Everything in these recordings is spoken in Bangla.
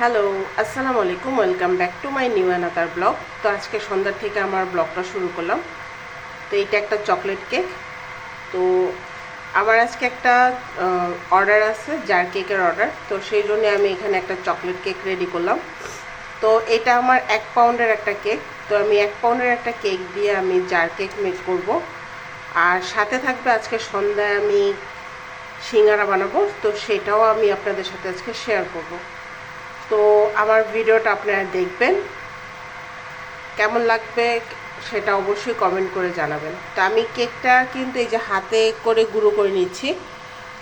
হ্যালো আসসালামু আলাইকুম welcome back to my new another blog তো আজকে সন্ধ্যা থেকে আমার ব্লগটা শুরু করলাম। তো এইটা একটা চকলেট কেক তো আমার আজকে একটা অর্ডার আছে জার কেকের অর্ডার তো সেই জন্য আমি এখানে একটা চকলেট কেক রেডি করলাম। তো এটা আমার এক পাউন্ডের একটা কেক তো আমি এক পাউন্ডের একটা কেক দিয়ে আমি জার কেক মেক করব। আর সাথে থাকবে আজকে সন্ধ্যায় আমি সিঙ্গারা বানাবো। তো সেটাও আমি আপনাদের সাথে আজকে শেয়ার করব। আমার ভিডিওটা আপনারা দেখবেন। কেমন লাগবে সেটা অবশ্যই কমেন্ট করে জানাবেন। তো আমি কেকটা কিন্তু এই যে হাতে করে গুঁড়ো করে নিচ্ছি।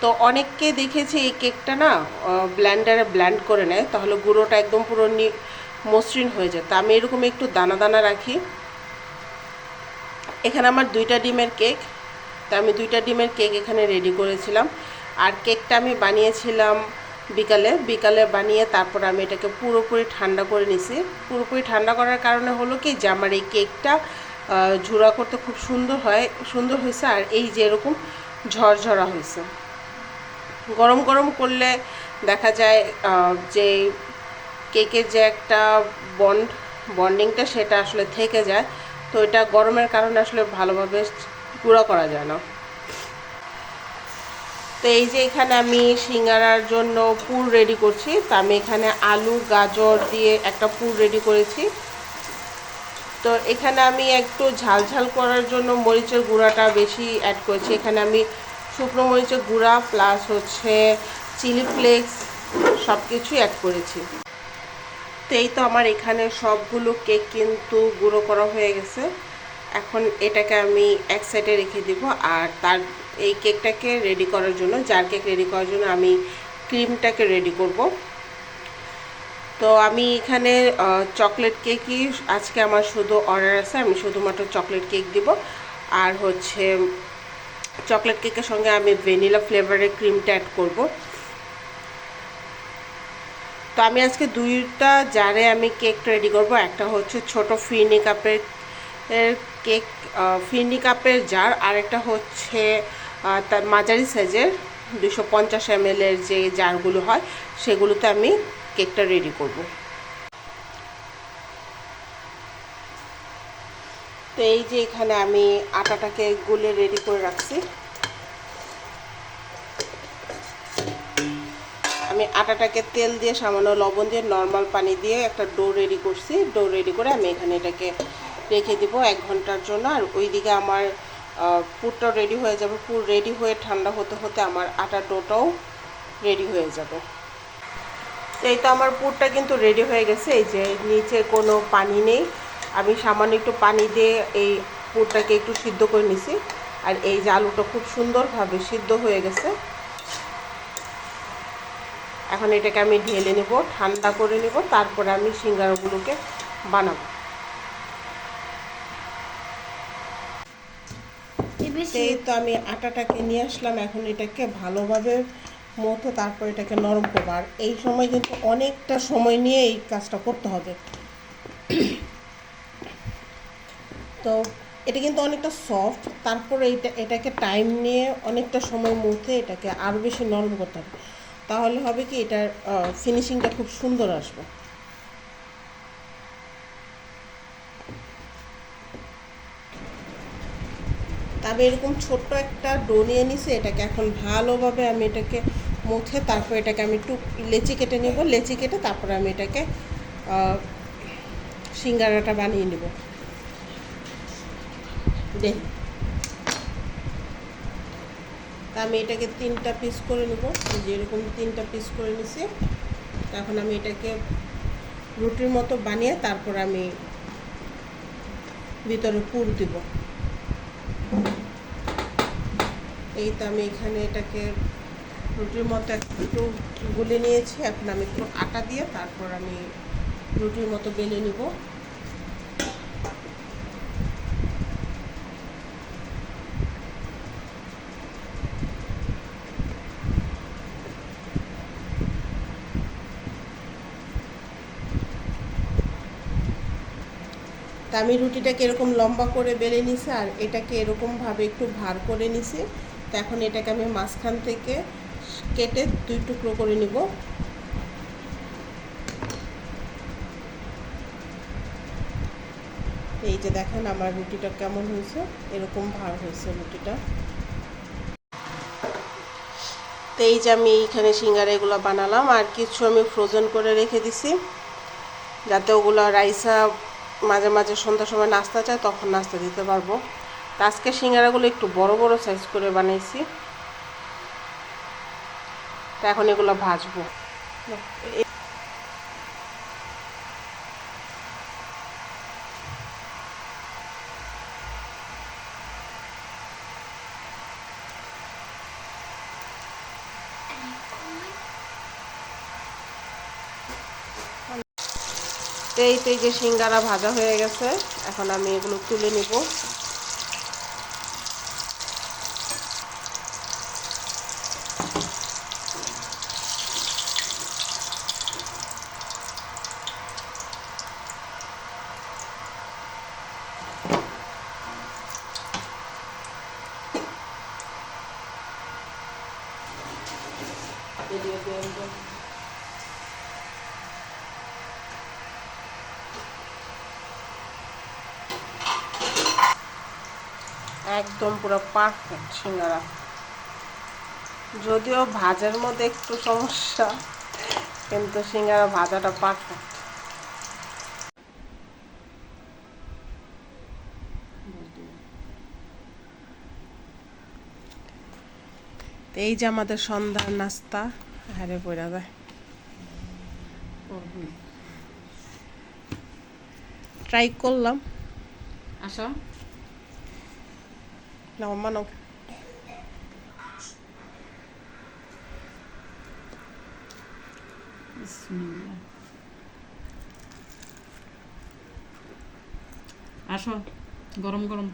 তো অনেককে দেখেছি এই কেকটা না ব্ল্যান্ডারে ব্ল্যান্ড করে নেয়। তাহলে গুঁড়োটা একদম পুরো মসৃণ হয়ে যায়। তো আমি এরকম একটু দানা দানা রাখি। এখানে আমার দুইটা ডিমের কেক। তো আমি দুইটা ডিমের কেক এখানে রেডি করেছিলাম। আর কেকটা আমি বানিয়েছিলাম বিকালে বিকালে বানিয়ে তারপর আমি এটাকে পুরোপুরি ঠান্ডা করে নিছি। পুরোপুরি ঠান্ডা করার কারণে হলো কি যে আমার এই কেকটা ঝুড়া করতে খুব সুন্দর হয়, সুন্দর হয়েছে আর এই যে এরকম ঝরঝরা হয়েছে। গরম গরম করলে দেখা যায় যে কেকের যে একটা বন্ড, বন্ডিংটা সেটা আসলে থেকে যায়। তো এটা গরমের কারণে আসলে ভালোভাবে গুঁড়া করা যায় না। তো এই যে এখানে আমি সিঙ্গারার জন্য পুর রেডি করছি, তো আমি এখানে আলু, গাজর দিয়ে একটা পুর রেডি করেছি। তো এখানে আমি একটু ঝাল ঝাল করার জন্য মরিচের গুঁড়াটা বেশি অ্যাড করেছি। এখানে আমি শুকনো মরিচের গুঁড়া প্লাস হচ্ছে চিলি ফ্লেক্স সব কিছুই অ্যাড করেছি। তো এই তো আমার এখানে সবগুলো কেক কিন্তু গুঁড়ো করা হয়ে গেছে। এখন এটাকে আমি এক সাইডে রেখে দিব, আর তার এই কেকটাকে রেডি করার জন্য জার কেক রেডি করার জন্য আমি ক্রিমটাকে রেডি করব। তো আমি এখানে চকলেট কেকই আজকে আমার শুধু অর্ডার আছে, আমি শুধুমাত্র চকলেট কেক দিব। আর হচ্ছে চকলেট কেকের সঙ্গে আমি ভ্যানিলা ফ্লেভারের ক্রিমটা অ্যাড করব। তো আমি আজকে দুইটা জারে আমি কেক রেডি করব, একটা হচ্ছে ছোট ফিরনি কাপের কেক ফিরনি কাপের জার, আরেকটা হচ্ছে তার মাঝারি সাইজের দুশো পঞ্চাশ এম যে জারগুলো হয়, সেগুলোতে আমি কেকটা রেডি করব। তো এই যে এখানে আমি আটাটাকে গুলে রেডি করে রাখছি। আমি আটাটাকে তেল দিয়ে সামান্য লবণ দিয়ে নর্মাল পানি দিয়ে একটা ডো রেডি করছি। ডো রেডি করে আমি এখানে এটাকে রেখে দিব এক ঘণ্টার জন্য। আর ওইদিকে আমার পুরটাও রেডি হয়ে যাবে। পুর রেডি হয়ে ঠান্ডা হতে হতে আমার আটা ডোটাও রেডি হয়ে যাবে। এই তো আমার পুরটা কিন্তু রেডি হয়ে গেছে। এই যে নিচে কোনো পানি নেই। আমি সামান্য একটু পানি দিয়ে এই পুরটাকে একটু সিদ্ধ করে নিছি। আর এই যে আলুটা খুব সুন্দরভাবে সিদ্ধ হয়ে গেছে। এখন এটাকে আমি ঢেলে নেব, ঠান্ডা করে নেব। তারপরে আমি সিঙ্গারাগুলোকে বানাবো। এই তো আমি আটাটাকে নিয়ে আসলাম, এখন এটাকে ভালোভাবে মতো তারপর এটাকে নরম করব। আর এই সময় কিন্তু অনেকটা সময় নিয়ে এই কাজটা করতে হবে। তো এটা কিন্তু অনেকটা সফট, তারপরে এটা এটাকে টাইম নিয়ে অনেকটা সময় মধ্যে এটাকে আরও বেশি নরম করতে হবে। তাহলে হবে কি, এটার ফিনিশিংটা খুব সুন্দর আসবে। তবে এরকম ছোট্ট একটা ডো নিয়ে নিছে, এটাকে এখন ভালোভাবে আমি এটাকে মুখে তারপর এটাকে আমি একটু লেচি কেটে নেব। লেচি কেটে তারপরে আমি এটাকে সিঙ্গারাটা বানিয়ে নেব। দেখ। তা আমি এটাকে তিনটা পিস করে নেব। যেরকম তিনটা পিস করে নিছি। তখন আমি এটাকে রুটির মতো বানিয়ে তারপর আমি ভিতরে পুর দিব। এই তো আমি এখানে এটাকে রুটির মতো একটু গুলে নিয়েছি। এখন আমি একটু আটা দিয়ে তারপর আমি রুটির মতো বেলে নিব। তা আমি রুটিটাকে এরকম লম্বা করে বেলে নিছি আর এটাকে এরকমভাবে একটু ভার করে নিছি। তো এখন এটাকে আমি মাঝখান থেকে কেটে দুই টুকরো করে নিব। এই যে দেখেন আমার রুটিটা কেমন হয়েছে, এরকম ভার হয়েছে রুটিটা। তো এই যে আমি এইখানে সিঙ্গারা এগুলো বানালাম, আর কিছু আমি ফ্রোজেন করে রেখে দিছি, যাতে ওগুলো রাইসা মাঝে মাঝে সন্ধ্যার সময় নাস্তা চায়, তখন নাস্তা দিতে পারব। আজকে সিঙ্গারাগুলো একটু বড় বড় সাইজ করে বানাইছি। তো এখন এগুলো ভাজবো। এই তো এই যে সিঙ্গারা ভাজা হয়ে গেছে। এখন আমি এগুলো তুলে নিব। একদম পুরো পারফেক্ট সিঙ্গারা। যদিও ভাজার মধ্যে একটু সমস্যা কিন্তু সিঙ্গারা ভাজাটা পারফেক্ট এই যে আমাদের সন্ধ্যার নাস্তা হারে পড়া যায়। ট্রাই করলাম। আসো। নাও মানো বিসমিল্লাহ। আসো গরম গরম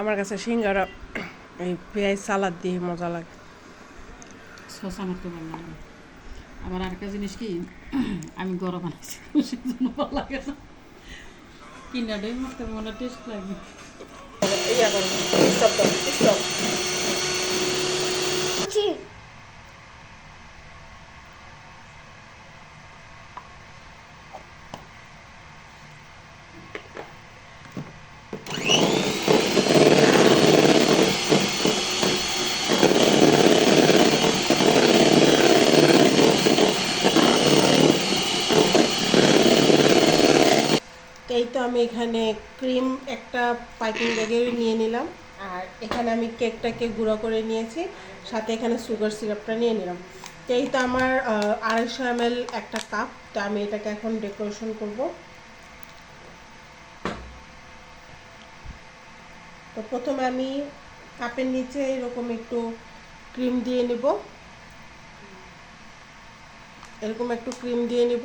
আমার কাছে সিঙ্গারা এই পেঁয়াজ সালাদ দিয়ে মজা লাগে সস আমার তো ভালো লাগে না। আবার আরেকটা জিনিস কি, আমি গরম বানাইছি সেজন্য ভালো লাগে না। কিনা ডে মারতে মনে টেস্ট লাগে ইয়া করো স্টপ স্টপ আমি এখানে ক্রিম একটা পাইপিং ব্যাগে নিয়ে নিলাম। আর এখানে আমি কেকটাকে গুঁড়ো করে নিয়েছি, সাথে এখানে সুগার সিরাপটা নিয়ে নিলাম। এই তো আমার আড়াইশো এম একটা কাপ, তো আমি এটাকে এখন ডেকোরেশন করব। তো প্রথমে আমি কাপের নিচে এরকম একটু ক্রিম দিয়ে নিব। এরকম একটু ক্রিম দিয়ে নিব।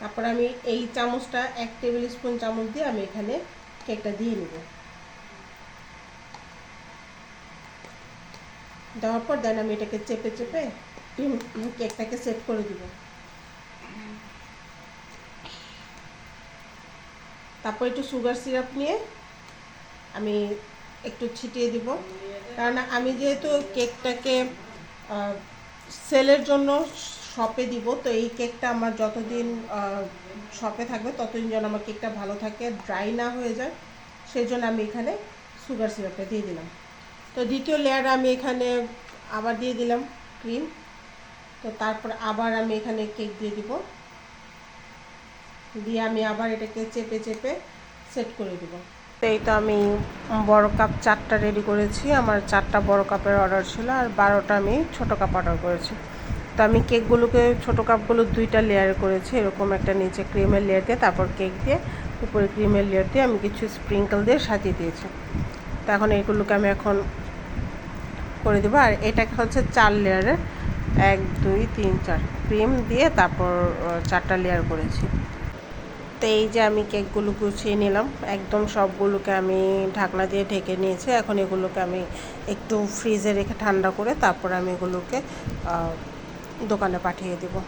তারপর আমি এই চামচটা এক টেবিল স্পুন চামচ দিয়ে আমি এখানে কেকটা দিয়ে নেব। দেওয়ার পর দেন আমি এটাকে চেপে চেপে কেকটাকে সেট করে দিব। তারপর একটু সুগার সিরাপ নিয়ে আমি একটু ছিটিয়ে দিব। কারণ আমি যেহেতু কেকটাকে সেলের জন্য শপে দিব। তো এই কেকটা আমার যতদিন শপে থাকবে, ততদিন যেন আমার কেকটা ভালো থাকে ড্রাই না হয়ে যায় সেই জন্য আমি এখানে সুগার সিরাপটা দিয়ে দিলাম। তো দ্বিতীয় লেয়ার আমি এখানে আবার দিয়ে দিলাম ক্রিম তো তারপর আবার আমি এখানে কেক দিয়ে দিব। দিয়ে আমি আবার এটাকে চেপে চেপে সেট করে দিব। এই তো আমি বড় কাপ চারটা রেডি করেছি। আমার চারটা বড় কাপের অর্ডার ছিল আর বারোটা আমি ছোট কাপ অর্ডার করেছি। তো আমি কেকগুলোকে ছোট কাপগুলো দুইটা লেয়ার করেছি, এরকম একটা নিচে ক্রিমের লেয়ার দিয়ে, তারপর কেক দিয়ে, উপরে ক্রিমের লেয়ার দিয়ে আমি কিছু স্প্রিঙ্কল দিয়ে সাজিয়ে দিয়েছি। তো এখন এইগুলোকে আমি এখন করে দেবো। আর এটা হচ্ছে চার লেয়ারের এক, দুই, তিন, চার ক্রিম দিয়ে তারপর চারটা লেয়ার করেছি। তো এই যে আমি কেকগুলো গুছিয়ে নিলাম, একদম সবগুলোকে আমি ঢাকনা দিয়ে ঢেকে নিয়েছি। এখন এগুলোকে আমি একটু ফ্রিজে রেখে ঠান্ডা করে তারপর আমি এগুলোকে দোকানে পাঠিয়ে দেবো।